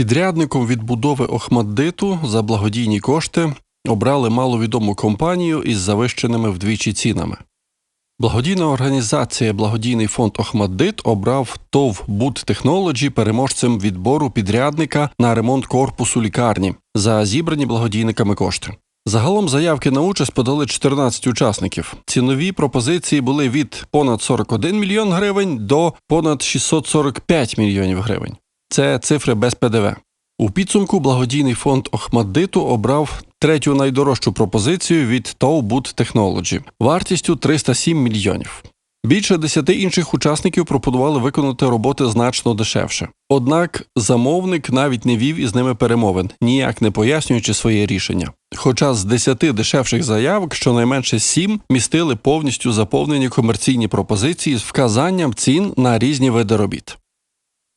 Підрядником відбудови Охмаддиту за благодійні кошти обрали маловідому компанію із завищеними вдвічі цінами. Благодійна організація Благодійний фонд Охмаддит обрав ТОВ Буд Технолоджі переможцем відбору підрядника на ремонт корпусу лікарні за зібрані благодійниками кошти. Загалом заявки на участь подали 14 учасників. Цінові пропозиції були від понад 41 мільйон гривень до понад 645 мільйонів гривень. Це цифри без ПДВ. У підсумку благодійний фонд Охмаддиту обрав третю найдорожчу пропозицію від ТОВ Буд Technology вартістю 307 мільйонів. Більше десяти інших учасників пропонували виконати роботи значно дешевше. Однак замовник навіть не вів із ними перемовин, ніяк не пояснюючи своє рішення. Хоча з десяти дешевших заявок щонайменше сім містили повністю заповнені комерційні пропозиції з вказанням цін на різні види робіт.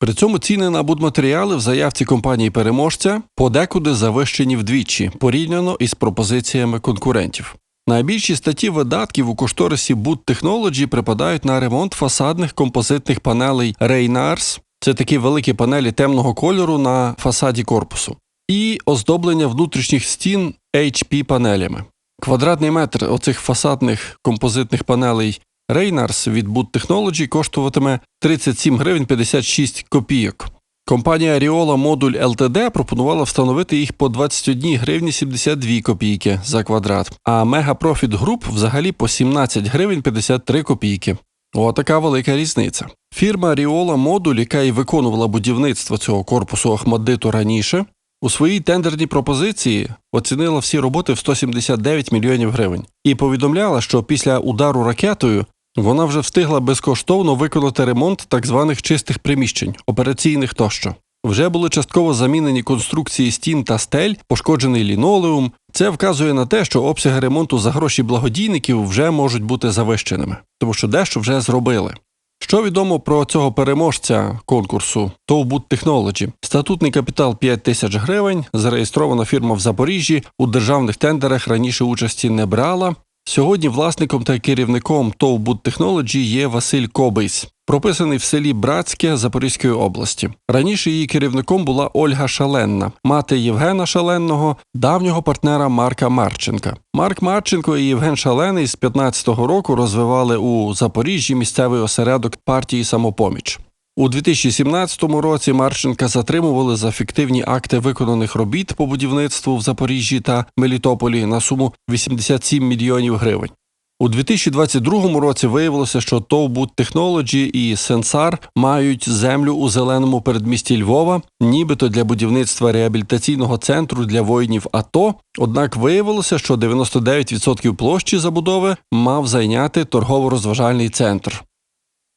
При цьому ціни на будматеріали в заявці компанії переможця подекуди завищені вдвічі порівняно із пропозиціями конкурентів. Найбільші статті видатків у кошторисі Boot Technology припадають на ремонт фасадних композитних панелей Reynars, це такі великі панелі темного кольору на фасаді корпусу, і оздоблення внутрішніх стін HP панелями. Квадратний метр оцих фасадних композитних панелей Reynars від Boot Technology коштуватиме 37 гривень 56 копійок. Компанія Riola Модуль LTD пропонувала встановити їх по 21 гривні 72 копійки за квадрат, а Mega Profit Group взагалі по 17 гривень 53 копійки. Отака велика різниця. Фірма Riola Модуль, яка і виконувала будівництво цього корпусу Ахмаддиту раніше, у своїй тендерній пропозиції оцінила всі роботи в 179 мільйонів гривень і повідомляла, що після удару ракетою вона вже встигла безкоштовно виконати ремонт так званих чистих приміщень, операційних тощо. Вже були частково замінені конструкції стін та стель, пошкоджений лінолеум. Це вказує на те, що обсяги ремонту за гроші благодійників вже можуть бути завищеними, тому що дещо вже зробили. Що відомо про цього переможця конкурсу Towboot Technology? Статутний капітал 5 тисяч гривень, зареєстрована фірма в Запоріжжі, у державних тендерах раніше участі не брала. Сьогодні власником та керівником ТОВ Буд Technology є Василь Кобийсь, прописаний в селі Братське Запорізької області. Раніше її керівником була Ольга Шаленна, мати Євгена Шаленного, давнього партнера Марка Марченка. Марк Марченко і Євген Шалений з 15-го року розвивали у Запоріжжі місцевий осередок партії Самопоміч. У 2017 році Марченка затримували за фіктивні акти виконаних робіт по будівництву в Запоріжжі та Мелітополі на суму 87 мільйонів гривень. У 2022 році виявилося, що ТОВ Technology і Сенсар мають землю у зеленому передмісті Львова, нібито для будівництва реабілітаційного центру для воїнів АТО. Однак виявилося, що 99% площі забудови мав зайняти торгово-розважальний центр.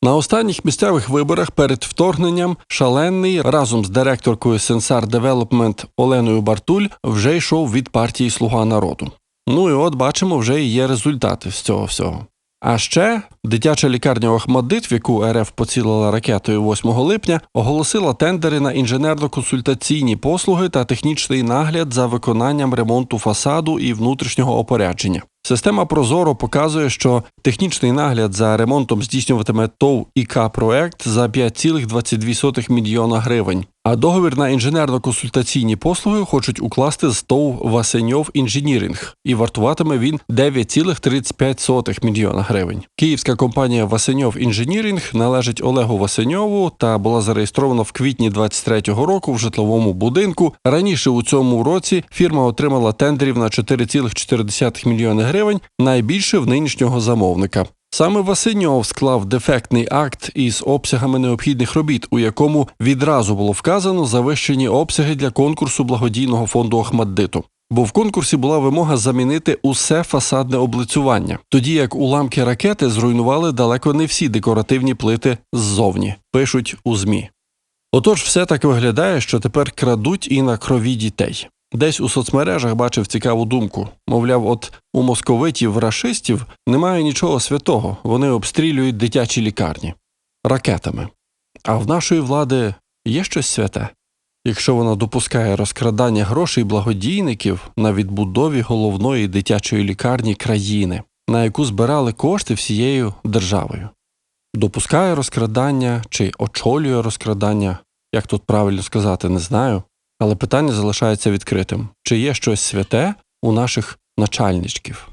На останніх місцевих виборах перед вторгненням шалений разом з директоркою Sensar Development Оленою Бартуль вже йшов від партії Слуга народу. Ну і от бачимо, вже і є результати з цього всього. А ще дитяча лікарня Охмадит, в яку РФ поцілила ракетою 8 липня, оголосила тендери на інженерно-консультаційні послуги та технічний нагляд за виконанням ремонту фасаду і внутрішнього опорядження. Система Прозоро показує, що технічний нагляд за ремонтом здійснюватиме ТОВ ІК проект за 5,22 мільйона гривень. А договір на інженерно-консультаційні послуги хочуть укласти з ТОВ Васеньов Інженіринг, і вартуватиме він 9,35 мільйона гривень. Київська компанія Васеньов Інженіринг належить Олегу Васеньову та була зареєстрована в квітні 23-го року в житловому будинку. Раніше у цьому році фірма отримала тендерів на 4,4 мільйони гривень, найбільше в нинішнього замовника. Саме Васиньов склав дефектний акт із обсягами необхідних робіт, у якому відразу було вказано завищені обсяги для конкурсу благодійного фонду Охмаддиту. Бо в конкурсі була вимога замінити усе фасадне облицювання, тоді як уламки ракети зруйнували далеко не всі декоративні плити ззовні, пишуть у ЗМІ. Отож, все так виглядає, що тепер крадуть і на крові дітей. Десь у соцмережах бачив цікаву думку. Мовляв, от у московитів рашистів немає нічого святого, вони обстрілюють дитячі лікарні ракетами. А в нашої влади є щось святе, якщо вона допускає розкрадання грошей благодійників на відбудові головної дитячої лікарні країни, на яку збирали кошти всією державою. Допускає розкрадання чи очолює розкрадання, як тут правильно сказати, не знаю. Але питання залишається відкритим: чи є щось святе у наших начальничків?